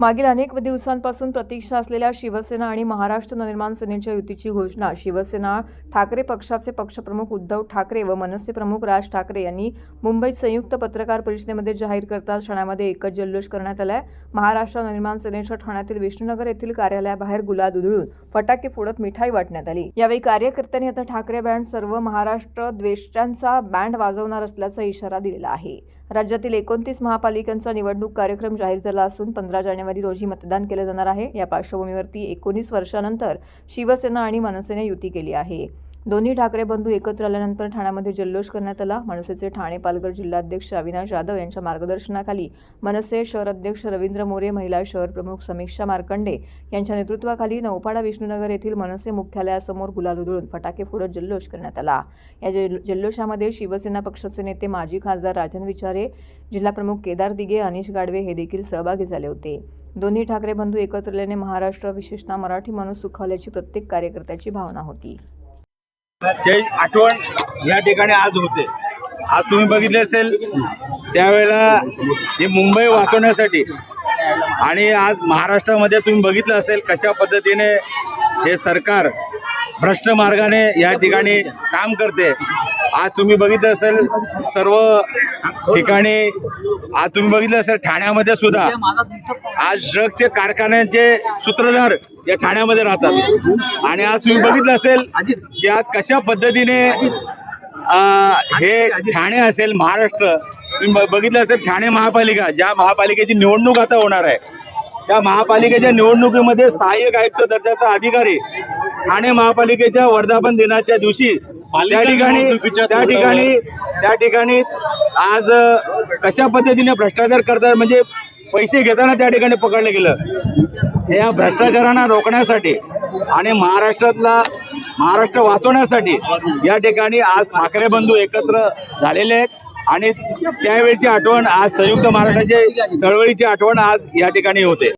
मागील अनेक दिवसांपासून प्रतीक्षा असलेल्या शिवसेना आणि महाराष्ट्र नवनिर्माण सेनेच्या युतीची घोषणा शिवसेना ठाकरे पक्षाचे पक्षप्रमुख उद्धव ठाकरे व मनसे प्रमुख राज ठाकरे यांनी मुंबईत संयुक्त पत्रकार परिषदेमध्ये जाहीर करताच ठाण्यामध्ये एकच जल्लोष करण्यात आलाय. महाराष्ट्र नवनिर्माण सेनेच्या ठाण्यातील विष्णुनगर येथील कार्यालयाबाहेर गुलाल उधळून फटाके फोडत मिठाई वाटण्यात आली. यावेळी कार्यकर्त्यांनी आता ठाकरे बँड सर्व महाराष्ट्र द्वेष्टांचा बँड वाजवणार असल्याचा इशारा दिलेला आहे. राज्यातील एकोणतीस महापालिकांचा निवडणूक कार्यक्रम जाहीर झाला असून पंधरा जानेवारी रोजी मतदान केलं जाणार आहे. या पार्श्वभूमीवरती एकोणीस वर्षानंतर शिवसेना आणि मनसेने युती केली आहे. दोन्ही ठाकरे बंधू एकत्र आल्यानंतर ठाण्यामध्ये जल्लोष करण्यात आला. मनसेचे ठाणे पालघर जिल्हाध्यक्ष अविनाश जाधव यांच्या मार्गदर्शनाखाली मनसे शहर अध्यक्ष रवींद्र मोरे महिला शहर प्रमुख समीक्षा मार्कंडे यांच्या नेतृत्वाखाली नौपाडा विष्णुनगर येथील मनसे मुख्यालयासमोर गुलाल उधळून फटाके फोडत जल्लोष करण्यात आला. या जल्लोषामध्ये शिवसेना पक्षाचे नेते माजी खासदार राजन विचारे जिल्हाप्रमुख केदार दिगे अनिश गाडवे हे देखील सहभागी झाले होते. दोन्ही ठाकरे बंधू एकत्र आल्याने महाराष्ट्र विशेषतः मराठी माणूस सुखावल्याची प्रत्येक कार्यकर्त्याची भावना होती. ची आठवण या ठिकाणी आज होते. आज तुम्ही बघितले असेल त्यावेळेला ही मुंबई वाचवण्यासाठी आणि आज महाराष्ट्रामध्ये तुम्ही बघितलं असेल कशा पद्धतीने हे सरकार भ्रष्ट मार्गाने या ठिकाणी काम करते. आज तुम्ही बघितलं असेल सर्व ठिकाणी आज तुम्ही बघितलं असेल ठाण्यामध्ये सुद्धा आज ड्रग्सचे कारखान्यांचे सूत्रधार या ठाण्यामध्ये राहतात. आणि आज तुम्ही बघितलं असेल की आज कशा पद्धतीने हे ठाणे असेल महाराष्ट्र तुम्ही बघितलं असेल ठाणे महापालिका ज्या महापालिकेची निवडणूक आता होणार आहे. त्या महापालिकेच्या निवडणुकीमध्ये सहाय्यक आयुक्त दर्जाचा अधिकारी ठाणे महापालिकेच्या वर्धापन दिनाच्या दिवशी त्या ठिकाणी त्या ठिकाणी त्या ठिकाणी आज कशा पद्धतीने भ्रष्टाचार करतात म्हणजे पैसे घेताना त्या ठिकाणी पकडलं गेलं. या भ्रष्टाचारांना रोखण्यासाठी आणि महाराष्ट्रातला महाराष्ट्र वाचवण्यासाठी या ठिकाणी आज ठाकरे बंधू एकत्र झालेले आहेत आणि त्यावेळची आठवण आज संयुक्त महाराष्ट्राची चळवळीची आठवण आज या ठिकाणी होते.